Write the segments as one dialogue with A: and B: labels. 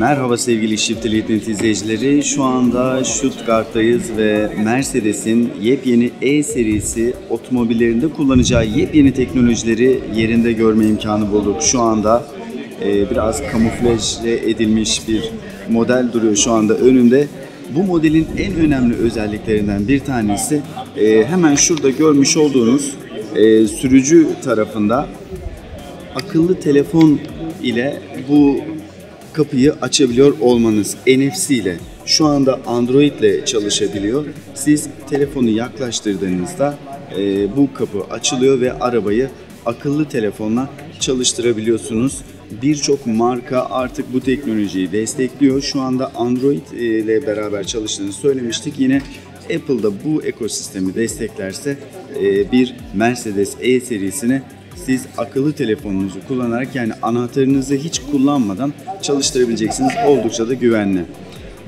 A: Merhaba sevgili Shift Elite izleyicileri. Şu anda Stuttgart'tayız ve Mercedes'in yepyeni E serisi otomobillerinde kullanacağı yepyeni teknolojileri yerinde görme imkanı bulduk. Şu anda e, biraz kamuflaje edilmiş bir model duruyor şu anda önümde. Bu modelin en önemli özelliklerinden bir tanesi e, hemen şurada görmüş olduğunuz e, sürücü tarafında akıllı telefon ile bu kapıyı açabiliyor olmanız NFC ile. Şu anda Android ile çalışabiliyor. Siz telefonu yaklaştırdığınızda e, bu kapı açılıyor ve arabayı akıllı telefonla çalıştırabiliyorsunuz. Birçok marka artık bu teknolojiyi destekliyor. Şu anda Android ile beraber çalıştığını söylemiştik. Yine Apple da bu ekosistemi desteklerse e, bir Mercedes E serisine siz akıllı telefonunuzu kullanarak yani anahtarınızı hiç kullanmadan çalıştırabileceksiniz. Oldukça da güvenli.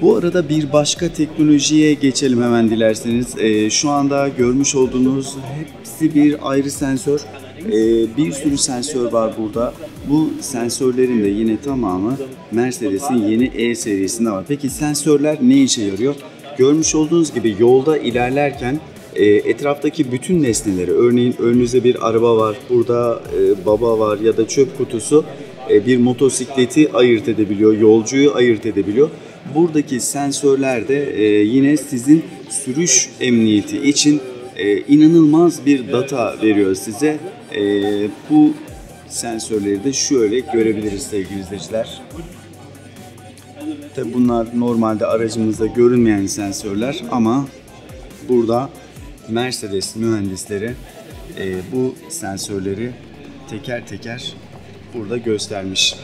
A: Bu arada bir başka teknolojiye geçelim hemen dilerseniz. Ee, şu anda görmüş olduğunuz hepsi bir ayrı sensör. Ee, bir sürü sensör var burada. Bu sensörlerin de yine tamamı Mercedes'in yeni E serisinde var. Peki sensörler ne işe yarıyor? Görmüş olduğunuz gibi yolda ilerlerken e, etraftaki bütün nesneleri örneğin önünüzde bir araba var, burada e, baba var ya da çöp kutusu e, bir motosikleti ayırt edebiliyor, yolcuyu ayırt edebiliyor. Buradaki sensörler de e, yine sizin sürüş emniyeti için e, inanılmaz bir data veriyor size. E, bu sensörleri de şöyle görebiliriz sevgili izleyiciler. Tabi bunlar normalde aracımızda görünmeyen sensörler ama burada Mercedes mühendisleri e, bu sensörleri teker teker burada göstermiş.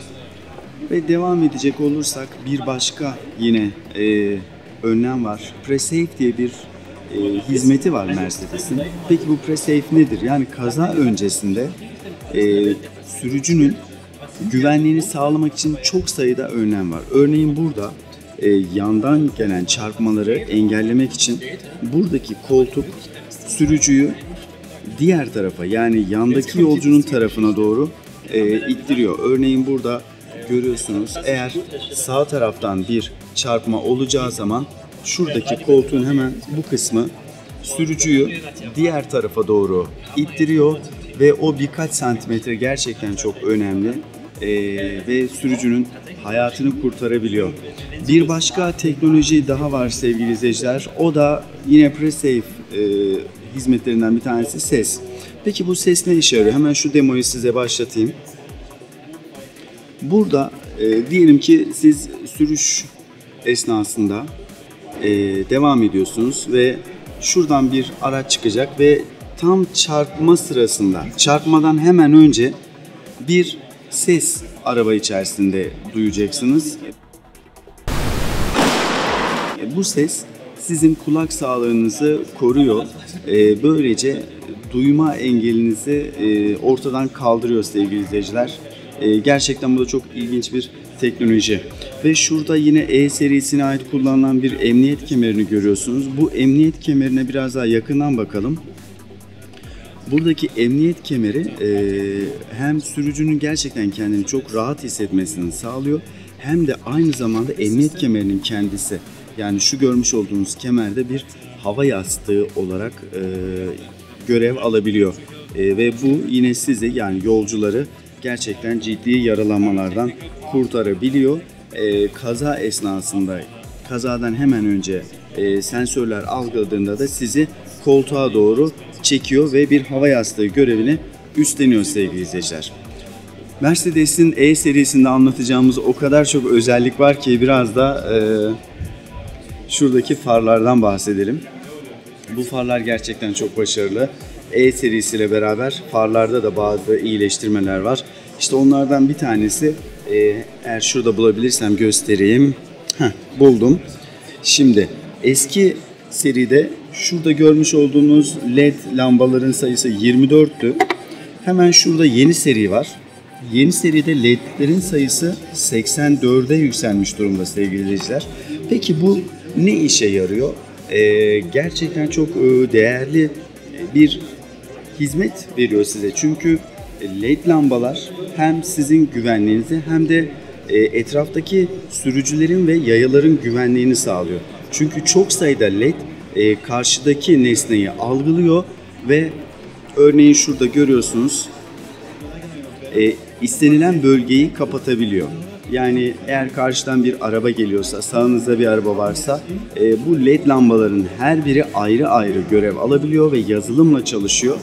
A: Ve devam edecek olursak bir başka yine e, önlem var. PreSafe diye bir e, hizmeti var Mercedes'in. Peki bu PreSafe nedir? Yani kaza öncesinde e, sürücünün güvenliğini sağlamak için çok sayıda önlem var. Örneğin burada e, yandan gelen çarpmaları engellemek için buradaki koltuk sürücüyü diğer tarafa yani yandaki yolcunun tarafına doğru e, ittiriyor. Örneğin burada görüyorsunuz eğer sağ taraftan bir çarpma olacağı zaman şuradaki koltuğun hemen bu kısmı sürücüyü diğer tarafa doğru ittiriyor ve o birkaç santimetre gerçekten çok önemli e, ve sürücünün hayatını kurtarabiliyor. Bir başka teknoloji daha var sevgili izleyiciler. O da yine PreSafe e, hizmetlerinden bir tanesi ses. Peki bu ses ne işe yarıyor? Hemen şu demoyu size başlatayım. Burada e, diyelim ki siz sürüş esnasında e, devam ediyorsunuz ve şuradan bir araç çıkacak ve tam çarpma sırasında, çarpmadan hemen önce bir ses araba içerisinde duyacaksınız. Bu ses sizin kulak sağlığınızı koruyor. Ee, böylece duyma engelinizi e, ortadan kaldırıyor sevgili izleyiciler. E, gerçekten bu da çok ilginç bir teknoloji. Ve şurada yine E serisine ait kullanılan bir emniyet kemerini görüyorsunuz. Bu emniyet kemerine biraz daha yakından bakalım. Buradaki emniyet kemeri e, hem sürücünün gerçekten kendini çok rahat hissetmesini sağlıyor hem de aynı zamanda emniyet kemerinin kendisi yani şu görmüş olduğunuz kemerde bir hava yastığı olarak e, görev alabiliyor. E, ve bu yine sizi yani yolcuları gerçekten ciddi yaralanmalardan kurtarabiliyor. E, kaza esnasında kazadan hemen önce e, sensörler algıladığında da sizi koltuğa doğru çekiyor ve bir hava yastığı görevini üstleniyor sevgili izleyiciler. Mercedes'in E serisinde anlatacağımız o kadar çok özellik var ki biraz da e, şuradaki farlardan bahsedelim. Bu farlar gerçekten çok başarılı. E serisiyle beraber farlarda da bazı iyileştirmeler var. İşte onlardan bir tanesi e, eğer şurada bulabilirsem göstereyim. Heh, buldum. Şimdi eski seride şurada görmüş olduğunuz led lambaların sayısı 24'tü. Hemen şurada yeni seri var. Yeni seride ledlerin sayısı 84'e yükselmiş durumda sevgili izleyiciler. Peki bu ne işe yarıyor? Ee, gerçekten çok e, değerli bir hizmet veriyor size. Çünkü led lambalar hem sizin güvenliğinizi hem de e, etraftaki sürücülerin ve yayaların güvenliğini sağlıyor. Çünkü çok sayıda led e, karşıdaki nesneyi algılıyor ve örneğin şurada görüyorsunuz e, istenilen bölgeyi kapatabiliyor. Yani eğer karşıdan bir araba geliyorsa, sağınızda bir araba varsa e, bu led lambaların her biri ayrı ayrı görev alabiliyor ve yazılımla çalışıyor.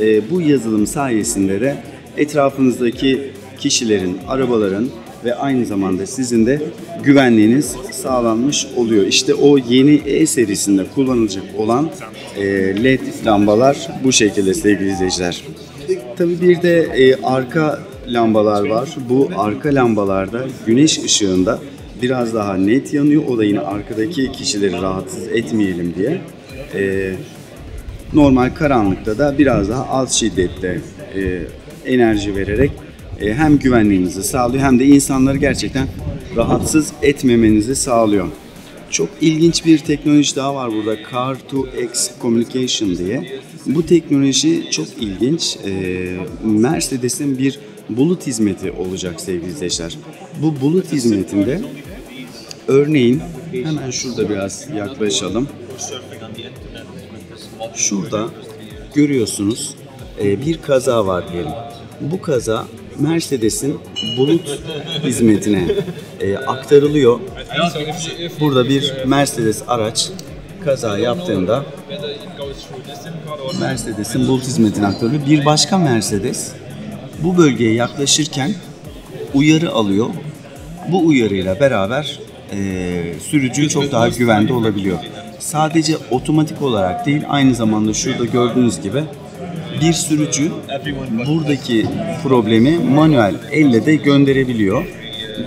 A: E, bu yazılım sayesinde de etrafınızdaki kişilerin, arabaların ve aynı zamanda sizin de güvenliğiniz sağlanmış oluyor. İşte o yeni E serisinde kullanılacak olan e, led lambalar bu şekilde sevgili izleyiciler. Tabii bir de e, arka lambalar var. Bu arka lambalarda güneş ışığında biraz daha net yanıyor. O da yine arkadaki kişileri rahatsız etmeyelim diye. E, normal karanlıkta da biraz daha az şiddette e, enerji vererek e, hem güvenliğinizi sağlıyor hem de insanları gerçekten rahatsız etmemenizi sağlıyor. Çok ilginç bir teknoloji daha var burada. Car2X Communication diye. Bu teknoloji çok ilginç. E, Mercedes'in bir bulut hizmeti olacak sevgili izleyiciler. Bu bulut hizmetinde örneğin hemen şurada biraz yaklaşalım. Şurada görüyorsunuz e, bir kaza var diyelim. Bu kaza Mercedes'in bulut hizmetine e, aktarılıyor. Burada bir Mercedes araç kaza yaptığında Mercedes'in bulut hizmetine aktarılıyor. Bir başka Mercedes bu bölgeye yaklaşırken uyarı alıyor. Bu uyarıyla beraber e, sürücü çok daha güvende olabiliyor. Sadece otomatik olarak değil aynı zamanda şurada gördüğünüz gibi bir sürücü buradaki problemi manuel elle de gönderebiliyor.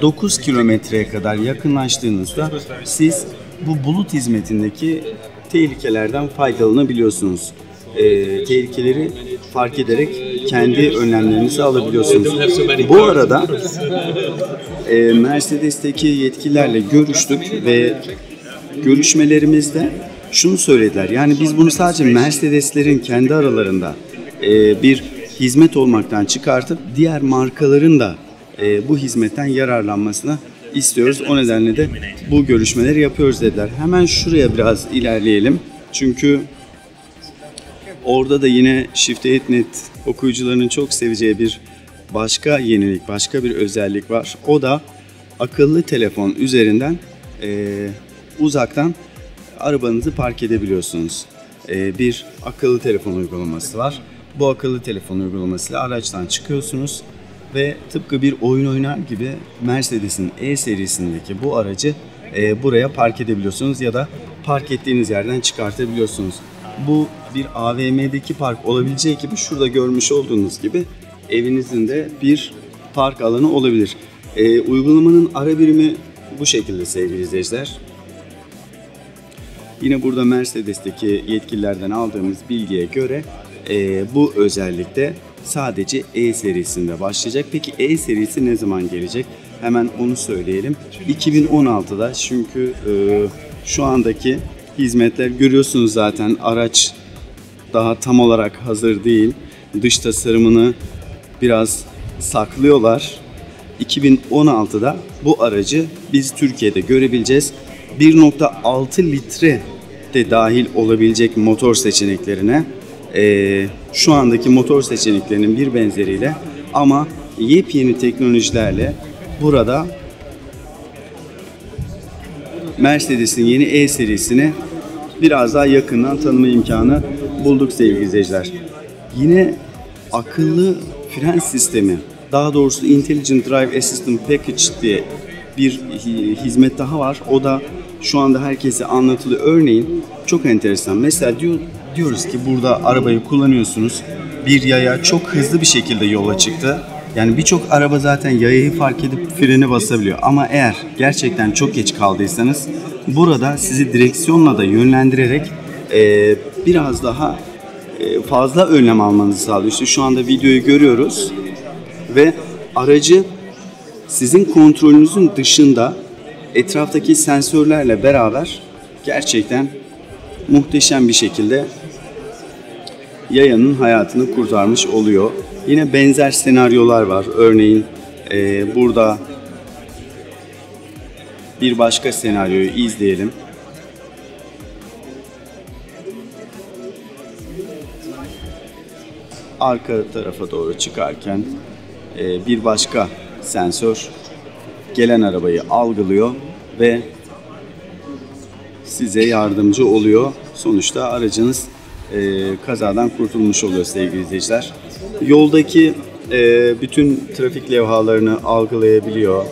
A: 9 kilometreye kadar yakınlaştığınızda siz bu bulut hizmetindeki tehlikelerden faydalanabiliyorsunuz. E, tehlikeleri fark ederek kendi önlemlerinizi alabiliyorsunuz. Bu arada e, Mercedes'teki yetkililerle görüştük ve görüşmelerimizde şunu söylediler. Yani biz bunu sadece Mercedeslerin kendi aralarında e, bir hizmet olmaktan çıkartıp diğer markaların da e, bu hizmetten yararlanmasını istiyoruz. O nedenle de bu görüşmeleri yapıyoruz dediler. Hemen şuraya biraz ilerleyelim. Çünkü orada da yine Shift.net okuyucularının çok seveceği bir başka yenilik, başka bir özellik var. O da akıllı telefon üzerinden e, uzaktan arabanızı park edebiliyorsunuz. E, bir akıllı telefon uygulaması var. Bu akıllı telefon uygulamasıyla araçtan çıkıyorsunuz ve tıpkı bir oyun oynar gibi Mercedes'in E serisindeki bu aracı e, buraya park edebiliyorsunuz ya da park ettiğiniz yerden çıkartabiliyorsunuz. Bu bir AVM'deki park olabileceği gibi şurada görmüş olduğunuz gibi evinizin de bir park alanı olabilir. E, uygulamanın ara birimi bu şekilde sevgili izleyiciler. Yine burada Mercedes'teki yetkililerden aldığımız bilgiye göre e, bu özellikle sadece E serisinde başlayacak. Peki E serisi ne zaman gelecek? Hemen onu söyleyelim. 2016'da çünkü e, şu andaki hizmetler görüyorsunuz zaten araç daha tam olarak hazır değil. Dış tasarımını biraz saklıyorlar. 2016'da bu aracı biz Türkiye'de görebileceğiz. 1.6 litre de dahil olabilecek motor seçeneklerine e, şu andaki motor seçeneklerinin bir benzeriyle ama yepyeni teknolojilerle burada Mercedes'in yeni E serisini biraz daha yakından tanıma imkanı bulduk sevgili izleyiciler. Yine akıllı fren sistemi, daha doğrusu Intelligent Drive Assistant Package diye bir hizmet daha var. O da şu anda herkese anlatılıyor. Örneğin çok enteresan. Mesela diyor, diyoruz ki burada arabayı kullanıyorsunuz. Bir yaya çok hızlı bir şekilde yola çıktı. Yani birçok araba zaten yayayı fark edip freni basabiliyor. Ama eğer gerçekten çok geç kaldıysanız burada sizi direksiyonla da yönlendirerek e, biraz daha e, fazla önlem almanızı sağlıyor. İşte şu anda videoyu görüyoruz ve aracı sizin kontrolünüzün dışında etraftaki sensörlerle beraber gerçekten muhteşem bir şekilde yayanın hayatını kurtarmış oluyor. Yine benzer senaryolar var. Örneğin e, burada bir başka senaryoyu izleyelim. Arka tarafa doğru çıkarken e, bir başka sensör gelen arabayı algılıyor ve size yardımcı oluyor. Sonuçta aracınız e, kazadan kurtulmuş oluyor sevgili izleyiciler. Yoldaki e, bütün trafik levhalarını algılayabiliyor.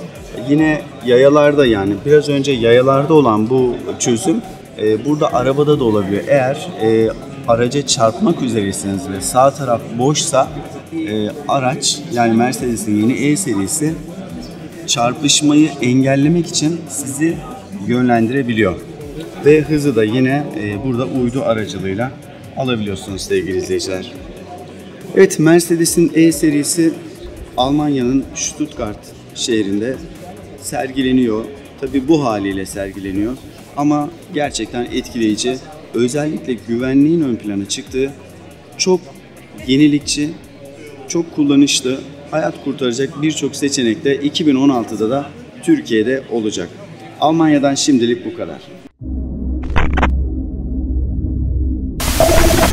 A: Yine yayalarda yani biraz önce yayalarda olan bu çözüm e, burada arabada da olabiliyor. Eğer e, araca çarpmak üzeresiniz ve sağ taraf boşsa e, araç yani Mercedes'in yeni E serisi çarpışmayı engellemek için sizi yönlendirebiliyor. Ve hızı da yine e, burada uydu aracılığıyla alabiliyorsunuz sevgili izleyiciler. Evet Mercedes'in E serisi Almanya'nın Stuttgart şehrinde sergileniyor. Tabi bu haliyle sergileniyor ama gerçekten etkileyici. Özellikle güvenliğin ön plana çıktığı çok yenilikçi, çok kullanışlı, hayat kurtaracak birçok seçenek de 2016'da da Türkiye'de olacak. Almanya'dan şimdilik bu kadar.